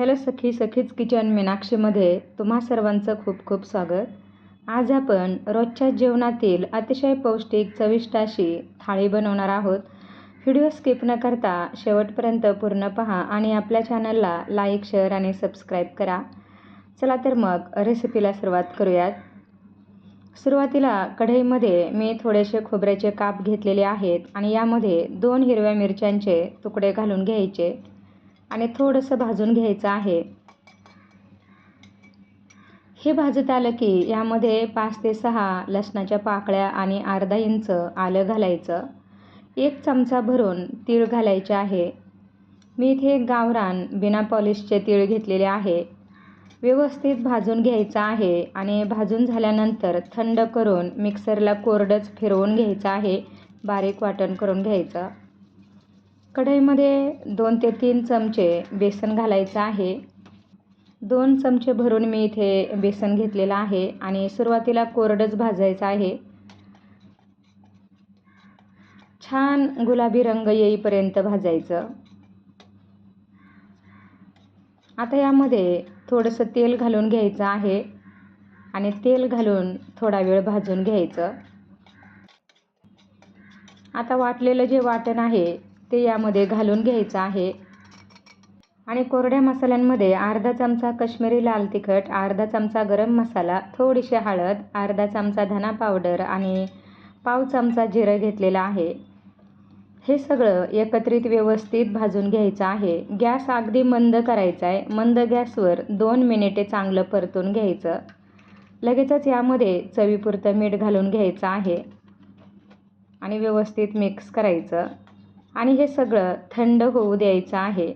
Hello सखी सखीच kitchen मीनाक्षीमध्ये तुम्हा सर्वांचं खूप खूप स्वागत. आज आपण रोजच्या जेवणातील अतिशय पौष्टिक चविष्ट अशी थाळी बनवणार आहोत. व्हिडिओ स्किप न करता शेवटपर्यंत पूर्ण पहा आणि आपल्या चॅनलला लाईक शेअर आणि सबस्क्राईब करा. चला तर मग रेसिपीला सुरुवात करूयात. सुरुवातीला कढईमध्ये मी थोडेसे खोबऱ्याचे काप घेतलेले आहेत आणि यामध्ये दोन हिरव्या मिरच्यांचे तुकडे घालून घ्यायचे. आणि थोडंसं भाजून घ्यायचं आहे. हे भाजत आलं की यामध्ये पाच ते सहा लसणाच्या पाकळ्या आणि अर्धा इंच आलं घालायचं. एक चमचा भरून तीळ घालायचे आहे. मी इथे गावरान बिना पॉलिशचे तीळ घेतलेले आहे. व्यवस्थित भाजून घ्यायचं आहे आणि भाजून झाल्यानंतर थंड करून मिक्सरला कोरडंच फिरवून घ्यायचं आहे. बारीक वाटण करून घ्यायचं. कढईमध्ये दोन ते तीन चमचे बेसन घालायचं आहे. दोन चमचे भरून मी इथे बेसन घेतलेलं आहे आणि सुरुवातीला कोरडंच भाजायचं आहे. छान गुलाबी रंग येईपर्यंत भाजायचं. आता यामध्ये थोडंसं तेल घालून घ्यायचं आहे आणि तेल घालून थोडा वेळ भाजून घ्यायचं. आता वाटलेलं जे वाटण आहे ते यामध्ये घालून घ्यायचं आहे. आणि कोरड्या मसाल्यांमध्ये अर्धा चमचा कश्मीरी लाल तिखट अर्धा चमचा गरम मसाला थोडीशी हळद अर्धा चमचा धना पावडर आणि पाव चमचा जिरं घेतलेला आहे. हे सगळं एकत्रित व्यवस्थित भाजून घ्यायचं आहे. गॅस अगदी मंद करायचा आहे मंद गॅसवर दोन मिनिटे चांगलं परतून घ्यायचं. लगेचच यामध्ये चवीपुरतं मीठ घालून घ्यायचं आहे. आणि व्यवस्थित मिक्स करायचं. आणि हे सगळं थंड होऊ द्यायचं आहे.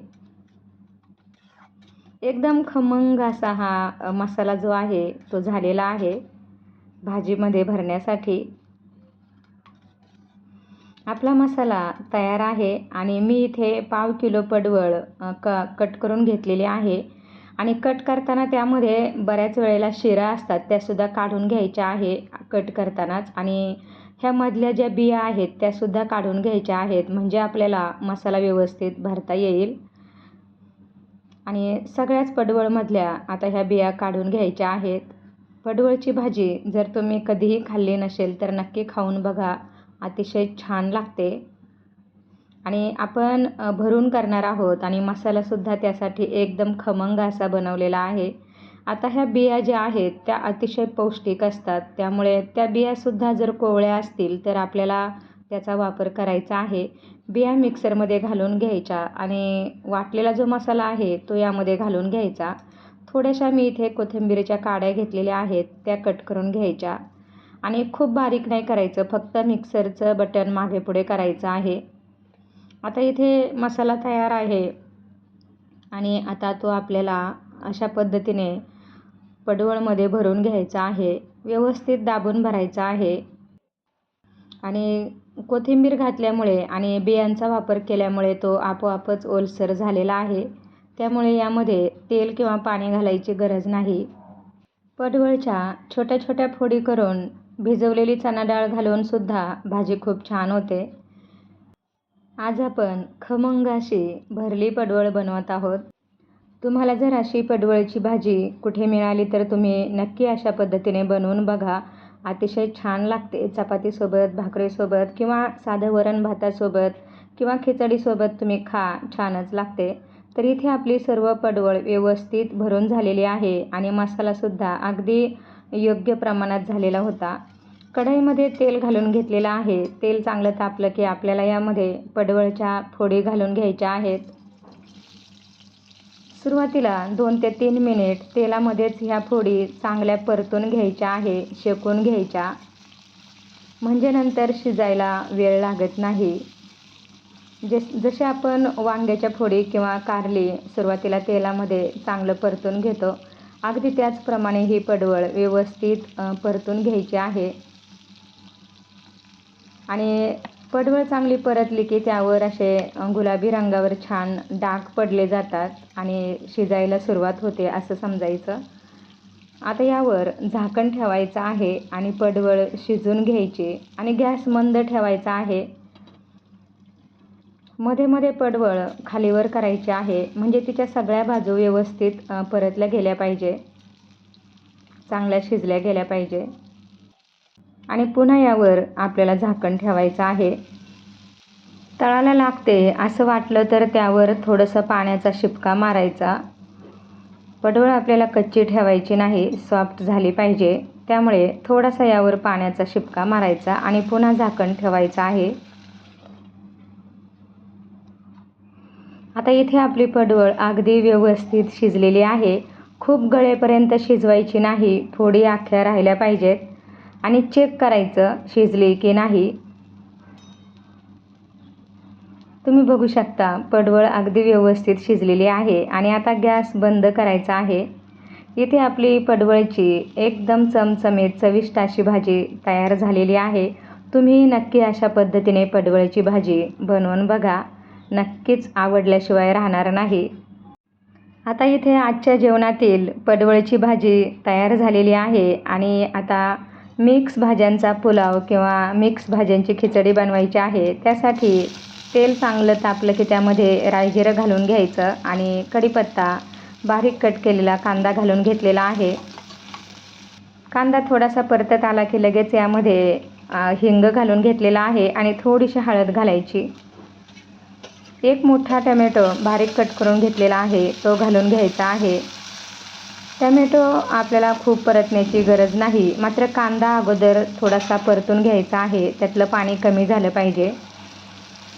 एकदम खमंग असा हा मसाला जो आहे तो झालेला आहे भाजीमध्ये भरण्यासाठी. आपला मसाला तयार आहे आणि मी इथे पाव किलो पडवळ क कट करून घेतलेली आहे. आणि कट करताना त्यामध्ये बऱ्याच वेळेला शिरा असतात त्यासुद्धा काढून घ्यायच्या आहे कट करतानाच. आणि ह्यामधल्या ज्या बिया आहेत त्यासुद्धा काढून घ्यायच्या आहेत. म्हणजे आपल्याला मसाला व्यवस्थित भरता येईल. आणि सगळ्याच पडवळमधल्या आता ह्या बिया काढून घ्यायच्या आहेत. पडवळची भाजी जर तुम्ही कधीही खाल्ली नसेल तर नक्की खाऊन बघा. अतिशय छान लागते. आणि आपण भरून करणार आहोत आणि मसालासुद्धा त्यासाठी एकदम खमंग असा बनवलेला आहे. आता ह्या बिया ज्या आहेत त्या अतिशय पौष्टिक असतात. त्यामुळे त्या बियासुद्धा जर कोवळ्या असतील तर आपल्याला त्याचा वापर करायचा आहे. बिया मिक्सरमध्ये घालून घ्यायच्या आणि वाटलेला जो मसाला आहे तो यामध्ये घालून घ्यायचा. थोड्याशा मी इथे कोथिंबीरीच्या काड्या घेतलेल्या आहेत त्या कट करून घ्यायच्या. आणि खूप बारीक नाही करायचं फक्त मिक्सरचं बटन मागे पुढे करायचं आहे. आता इथे मसाला तयार आहे. आणि आता तो आपल्याला अशा पद्धतीने पडवळमध्ये भरून घ्यायचा आहे. व्यवस्थित दाबून भरायचा आहे. आणि कोथिंबीर घातल्यामुळे आणि बियांचा वापर केल्यामुळे तो आपोआपच ओलसर झालेला आहे. त्यामुळे यामध्ये तेल किंवा पाणी घालायची गरज नाही. पडवळच्या छोट्या छोट्या फोडी करून भिजवलेली चणा डाळ घालून सुद्धा भाजी खूप छान होते. आज आपण खमंग अशी भरली पडवळ बनवत आहोत. तुम्हाला जर अशी पडवळची भाजी कुठे मिळाली तर तुम्ही नक्की अशा पद्धतीने बनवून बघा. अतिशय छान लागते चपातीसोबत भाकरीसोबत किंवा साधं वरण भातासोबत किंवा खिचडीसोबत तुम्ही खा छानच लागते. तर इथे आपली सर्व पडवळ व्यवस्थित भरून झालेली आहे आणि मसालासुद्धा अगदी योग्य प्रमाणात झालेला होता. कढईमध्ये तेल घालून घेतलेलं आहे. तेल चांगलं तापलं की आपल्याला यामध्ये पडवळच्या फोडी घालून घ्यायच्या आहेत. सुरुवातीला दोन ते तीन मिनिट तेलामध्येच ह्या फोडी चांगल्या परतून घ्यायच्या आहे शेकून घ्यायच्या. म्हणजे नंतर शिजायला वेळ लागत नाही. जस जसे आपण वांग्याच्या फोडी किंवा कारली सुरुवातीला तेलामध्ये चांगलं परतून घेतो अगदी त्याचप्रमाणे ही पडवळ व्यवस्थित परतून घ्यायची आहे. आणि पडवळ चांगली परतली की त्यावर असे गुलाबी रंगावर छान डाग पडले जातात आणि शिजायला सुरुवात होते असं समजायचं. आता यावर झाकण ठेवायचं आहे आणि पडवळ शिजून घ्यायची आणि गॅस मंद ठेवायचा आहे. मध्ये मध्ये पडवळ खालीवर करायची आहे म्हणजे तिच्या सगळ्या बाजू व्यवस्थित परतल्या गेल्या पाहिजे. चांगल्या शिजल्या गेल्या पाहिजे. आणि पुन्हा यावर आपल्याला झाकण ठेवायचं आहे. तळाला लागते असं वाटलं तर त्यावर थोडंसं पाण्याचा शिपका मारायचा. पडवळ आपल्याला कच्ची ठेवायची नाही सॉफ्ट झाली पाहिजे. त्यामुळे थोडासा यावर पाण्याचा शिपका मारायचा आणि पुन्हा झाकण ठेवायचं आहे. आता इथे आपली पडवळ अगदी व्यवस्थित शिजलेली आहे. खूप गळेपर्यंत शिजवायची नाही थोडी आख्या राहिल्या पाहिजेत. आणि चेक करायचं शिजले की नाही. तुम्ही बघू शकता पडवळ अगदी व्यवस्थित शिजलेली आहे आणि आता गॅस बंद करायचा आहे. इथे आपली पडवळची एकदम चमचमीत चविष्ट अशी भाजी तयार झालेली आहे. तुम्ही नक्की अशा पद्धतीने पडवळची भाजी बनवून बघा. नक्कीच आवडल्याशिवाय राहणार नाही. आता इथे आजच्या जेवणातील पडवळची भाजी तयार झालेली आहे आणि आता मिक्स भाज्यांचा पुलाव किंवा मिक्स भाज्यांची खिचडी बनवायची आहे त्यासाठी तेल चांगलं तापलं की त्यामध्ये रायजिरं घालून घ्यायचं आणि कढीपत्ता बारीक कट केलेला कांदा घालून घेतलेला आहे. कांदा थोडासा परतत आला की लगेच यामध्ये हिंग घालून घेतलेला आहे आणि थोडीशी हळद घालायची. एक मोठा टमॅटो बारीक कट करून घेतलेला आहे तो घालून घ्यायचा आहे. टमॅटो आपल्याला खूप परतण्याची गरज नाही. मात्र कांदा अगोदर थोडासा परतून घ्यायचा आहे. त्यातलं पाणी कमी झालं पाहिजे.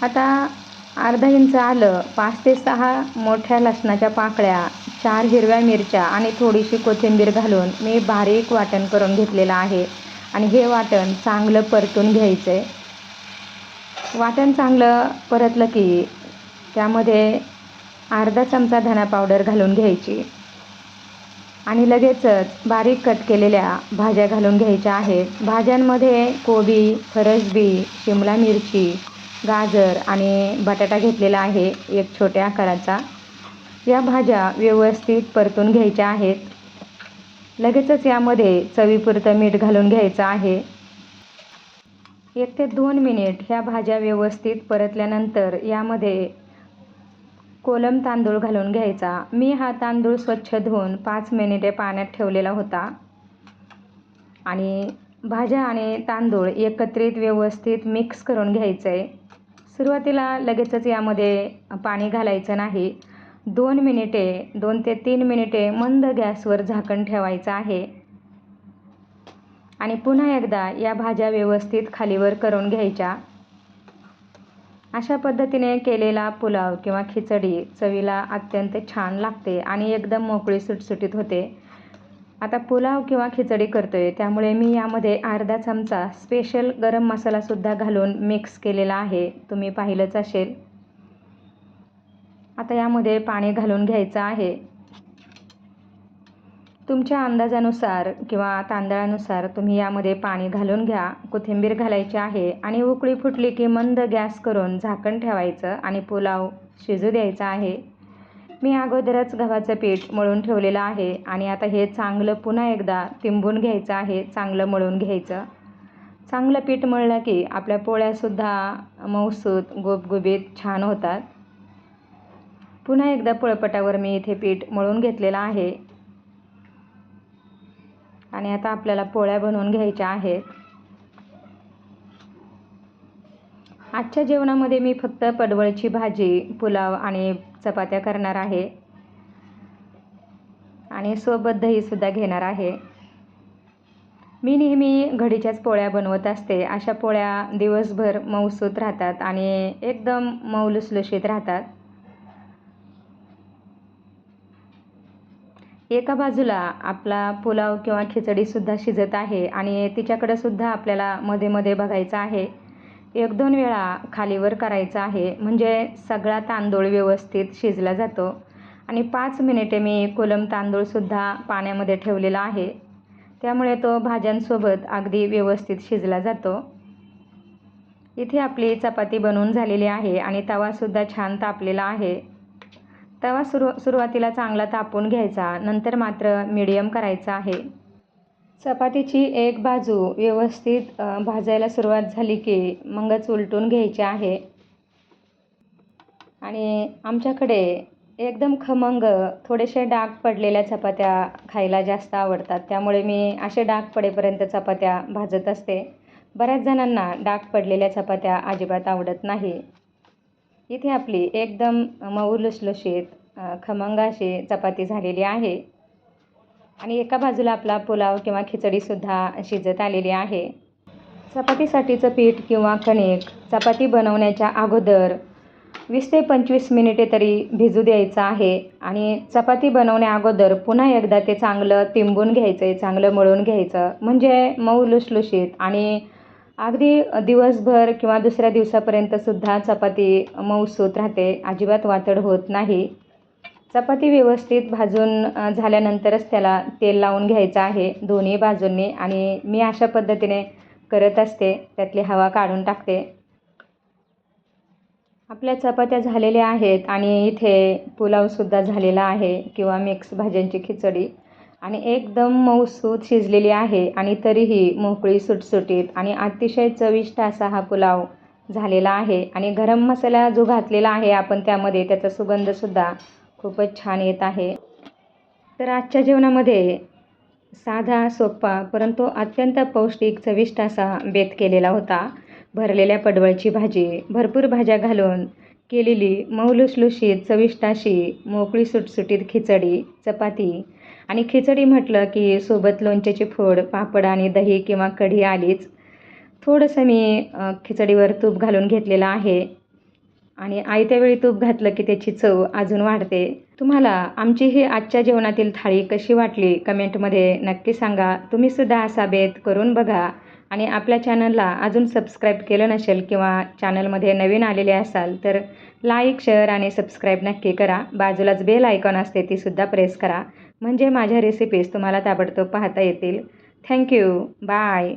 आता अर्धा इंच आलं. पाच ते सहा मोठ्या लसणाच्या पाकळ्या चार हिरव्या मिरच्या आणि थोडीशी कोथिंबीर घालून मी बारीक वाटण करून घेतलेलं आहे. आणि हे वाटण चांगलं परतून घ्यायचं आहे. वाटण चांगलं परतलं की त्यामध्ये अर्धा चमचा धना पावडर घालून घ्यायची. आणि लगेचच बारीक कट केलेल्या भाज्या घालून घ्यायच्या आहेत. भाज्यांमध्ये कोबी फरसबी शिमला मिरची गाजर आणि बटाटा घेतलेला आहे एक छोट्या आकाराचा. या भाज्या व्यवस्थित परतून घ्यायच्या आहेत. लगेचच यामध्ये चवीपुरतं मीठ घालून घ्यायचं आहे. एक ते दोन मिनिट ह्या भाज्या व्यवस्थित परतल्यानंतर यामध्ये कोलम तांदूळ घालून घ्यायचा. मी हा तांदूळ स्वच्छ धुवून पाच मिनिटे पाण्यात ठेवलेला होता. आणि भाज्या आणि तांदूळ एकत्रित व्यवस्थित मिक्स करून घ्यायचं आहे सुरुवातीला लगेचच यामध्ये पाणी घालायचं नाही. दोन मिनिटे दोन ते तीन मिनिटे मंद गॅसवर झाकण ठेवायचं आहे. आणि पुन्हा एकदा या भाज्या व्यवस्थित खालीवर करून घ्यायच्या. अशा पद्धतीने केलेला पुलाव किंवा खिचडी चवीला अत्यंत छान लागते आणि एकदम मोकळी सुटसुटीत होते. आता पुलाव किंवा खिचडी करतो आहे त्यामुळे मी यामध्ये अर्धा चमचा स्पेशल गरम मसालासुद्धा घालून मिक्स केलेला आहे. तुम्ही पाहिलंच असेल. आता यामध्ये पाणी घालून घ्यायचं आहे. तुमच्या अंदाजानुसार किंवा तांदळानुसार तुम्ही यामध्ये पाणी घालून घ्या कोथिंबीर घालायची आहे आणि उकळी फुटली की मंद गॅस करून झाकण ठेवायचं आणि पुलाव शिजू द्यायचा आहे. मी अगोदरच गव्हाचं पीठ मळून ठेवलेलं आहे आणि आता हे चांगलं पुन्हा एकदा तिंबून घ्यायचं आहे चांगलं मळून घ्यायचं. चांगलं पीठ मळलं की आपल्या पोळ्यासुद्धा मऊसूत गुबगुबीत छान होतात. पुन्हा एकदा पळपटावर मी इथे पीठ मळून घेतलेलं आहे. आणि आता आपल्याला पोळ्या बनवून घ्यायच्या आहेत. आजच्या जेवणामध्ये मी फक्त पडवळची भाजी पुलाव आणि चपात्या करणार आहे. आणि सोबत दहीसुद्धा घेणार आहे. मी नेहमी घडीच्याच पोळ्या बनवत असते. अशा पोळ्या दिवसभर मऊसूत राहतात आणि एकदम मऊ लुसलुशीत राहतात. एका बाजूला आपला पुलाव किंवा खिचडीसुद्धा शिजत आहे आणि तिच्याकडंसुद्धा आपल्याला मध्ये मध्ये बघायचं आहे. एक दोन वेळा खालीवर करायचं आहे म्हणजे सगळा तांदूळ व्यवस्थित शिजला जातो. आणि पाच मिनिटे मी कोलम तांदूळसुद्धा पाण्यामध्ये ठेवलेला आहे. त्यामुळे तो भाज्यांसोबत अगदी व्यवस्थित शिजला जातो. इथे आपली चपाती बनवून झालेली आहे आणि तवासुद्धा छान तापलेला आहे. तवा सुरू सुरुवातीला चांगला तापून घ्यायचा नंतर मात्र मीडियम करायचा आहे. चपातीची एक बाजू व्यवस्थित भाजायला सुरुवात झाली की मगच उलटून घ्यायची आहे. आणि आमच्याकडे एकदम खमंग थोडेसे डाग पडलेल्या चपात्या खायला जास्त आवडतात. त्यामुळे मी असे डाग पडेपर्यंत चपात्या भाजत असते. बऱ्याच जणांना डाग पडलेल्या चपात्या अजिबात आवडत नाही. इथे आपली एकदम मऊ लुसलुशीत खमंगाशी खमंग अशी चपाती झालेली आहे. आणि एका बाजूला आपला पुलाव किंवा खिचडीसुद्धा शिजत आलेली आहे. चपातीसाठीचं पीठ किंवा कणिक चपाती बनवण्याच्या अगोदर वीस ते पंचवीस मिनिटे तरी भिजू द्यायचं आहे. आणि चपाती बनवण्या अगोदर पुन्हा एकदा ते चांगलं तिंबून घ्यायचं आहे चांगलं मळून घ्यायचं. म्हणजे मऊ लुसलुशीत आणि अगदी दिवसभर किंवा दुसऱ्या दिवसापर्यंतसुद्धा चपाती मऊसूत राहते. अजिबात वातड होत नाही. चपाती व्यवस्थित भाजून झाल्यानंतरच त्याला तेल लावून घ्यायचं आहे दोन्ही बाजूंनी आणि मी अशा पद्धतीने करत असते. त्यातली हवा काढून टाकते. आपल्या चपात्या झालेल्या आहेत आणि इथे पुलावसुद्धा झालेला आहे किंवा मिक्स भाज्यांची खिचडी. आणि एकदम मऊसूत शिजलेली आहे आणि तरीही मोकळी सुटसुटीत आणि अतिशय चविष्ट असा हा पुलाव झालेला आहे. आणि गरम मसाला जो घातलेला आहे आपण त्यामध्ये त्याचा सुगंधसुद्धा खूपच छान येत आहे. तर आजच्या जेवणामध्ये साधा सोपा परंतु अत्यंत पौष्टिक चविष्ट असा बेत केलेला होता. भरलेल्या पडवळची भाजी भरपूर भाज्या घालून केलेली मऊलुसलुशीत चविष्ट अशी मोकळी सुटसुटीत खिचडी चपाती आणि खिचडी म्हटलं की सोबत लोणच्याचे फोड पापड आणि दही किंवा कढी आलीच. थोडंसं मी खिचडीवर तूप घालून घेतलेलं आहे. आणि आयत्या वेळी तूप घातलं की त्याची चव अजून वाढते. तुम्हाला आमची ही आजच्या जेवणातील थाळी कशी वाटली कमेंटमध्ये नक्की सांगा. तुम्हीसुद्धा असा बेत करून बघा. आणि आपल्या चॅनलला अजून सबस्क्राईब केलं नसेल किंवा चॅनलमध्ये नवीन आलेले असाल तर लाईक शेअर आणि सबस्क्राईब नक्की करा. बाजूलाच बेल आयकॉन असते तीसुद्धा प्रेस करा. म्हणजे माझ्या रेसिपीज तुम्हाला ताबडतोब पाहता येतील. Thank you bye